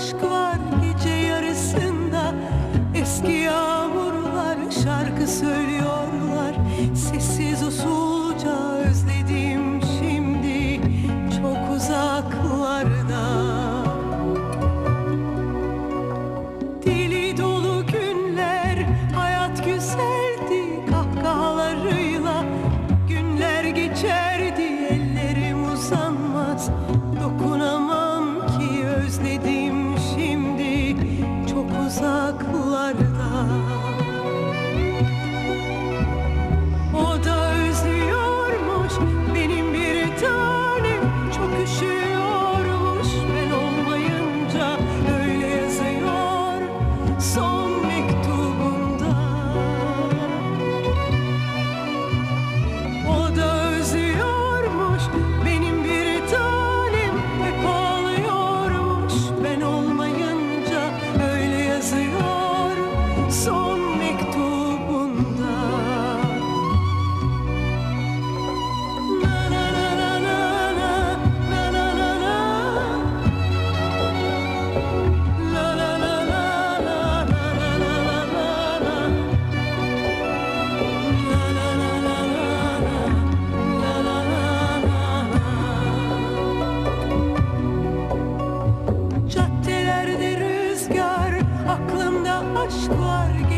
aşk var gece yarısında. Eski yağmurlar şarkı söylüyorlar. Sessiz usulca özledim şimdi çok uzaklarda. Dili dolu günler, hayat güzeldi kahkahalarıyla. Günler geçerdi, ellerim uzanmaz ki özledim şimdi çok uzaklarda. O da özlüyormuş benim bir tanem Çok üşüyormuş aşk var